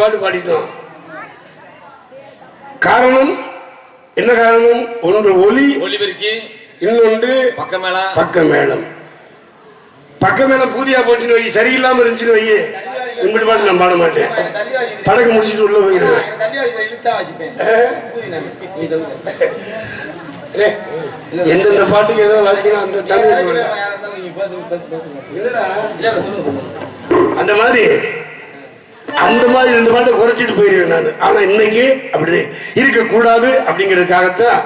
பாட்டு பாடிட்டோம். காரணம் என்ன காரணம்? ஒன்று ஒலி ஒளிபெருக்கி இன்னொன்று பக்கம் மேல பக்க மேளம் பக்க மேளம் பூதியா போச்சுன்னு வை சரியில்லாம இருந்துச்சுன்னு வையே உங்கள்கிட்ட பாட்டு நான் பாட மாட்டேன். படகு முடிச்சிட்டு உள்ள போயிருவேன். எந்தெந்த பாட்டுக்கு ஏதோ வாசிக்கணும் அந்த தமிழ். அந்த மாதிரி அந்த மாதிரி ரெண்டு பாட்டை குறைச்சிட்டு போயிருவேன் நான் ஆனா இன்னைக்கு அப்படி இருக்கக்கூடாது அப்படிங்கிறதுக்காகத்தான்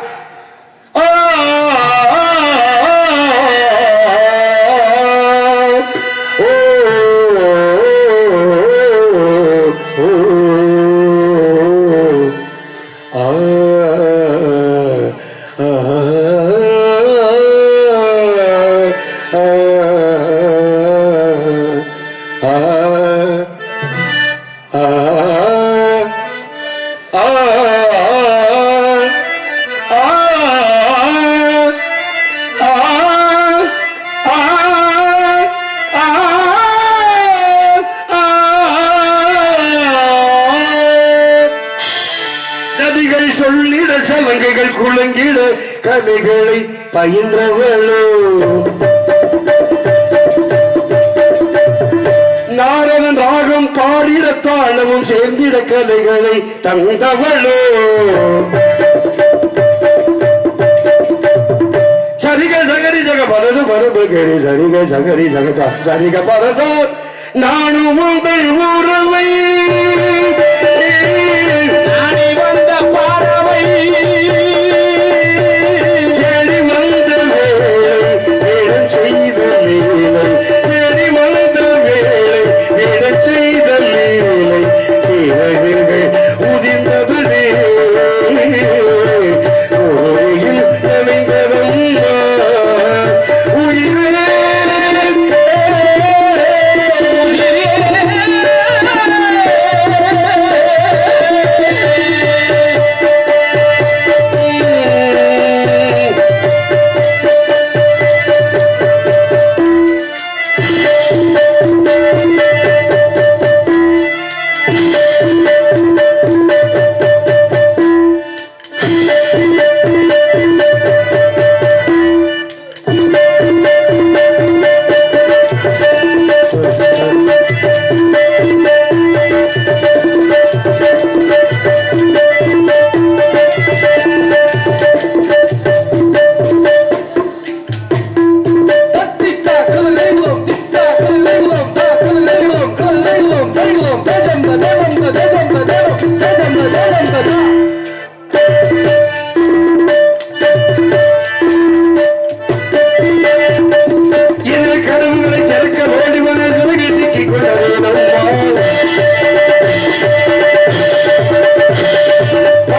ஆ, குலுங்கிட கதைகளை பயின்றவளோ. நாரணன் ராகம் பாடிட தாளமும் சேர்ந்திட கலைகளை தந்தவளோ. சரிக சகரி ஜக பரது பரபகரி சரிக சகரி ஜக சரிக பரச. நானும் உங்கள் உறவை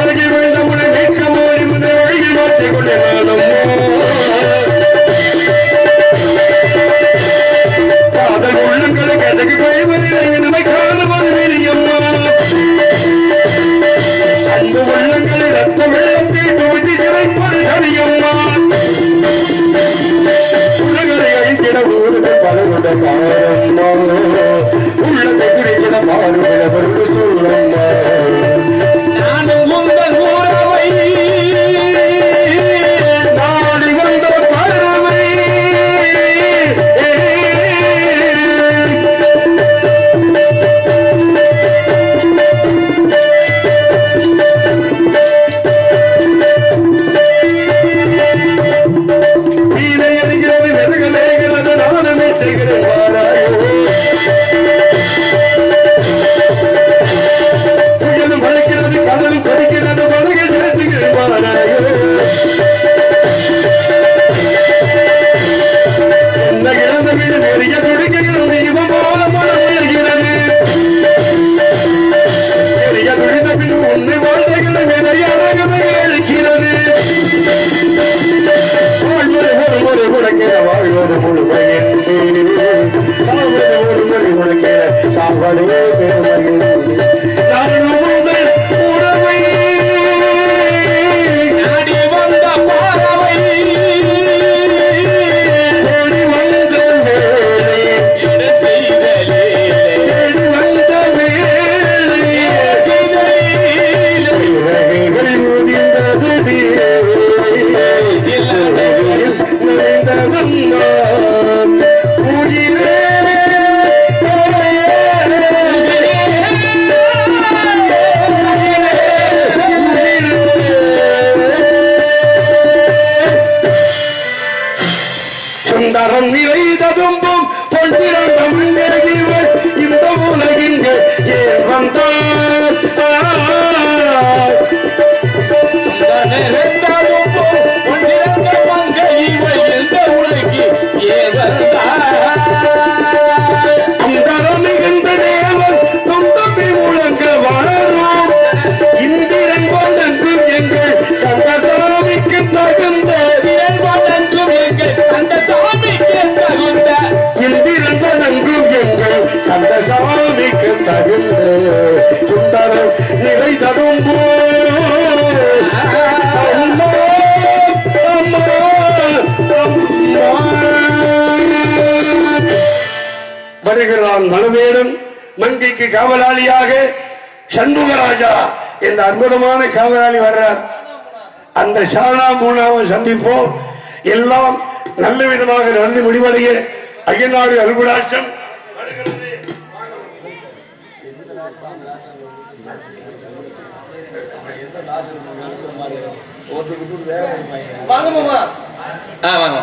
gotta give her வாழ்வது முழுமை என்று சாவது ஒரு முறை உனக்கென சாவதே சுந்தரம் நிறைததும்பும் பொன்றிரண்ட மங்கேகிவள் இந்த உலகின் ஏ வந்தார் வருகிறான் மனவேடன் மங்கைக்கு காவலாளியாக சண்முகராஜா என்ற அற்புதமான காவலாளி வர்றார். அந்த ஷானா மூணாவை சந்திப்போம். எல்லாம் நல்ல விதமாக நடந்து முடிவடைய ஐயனாறு அருகுடாட்சம் வருகிறது. வாங்க மாமா. ஆ வாங்க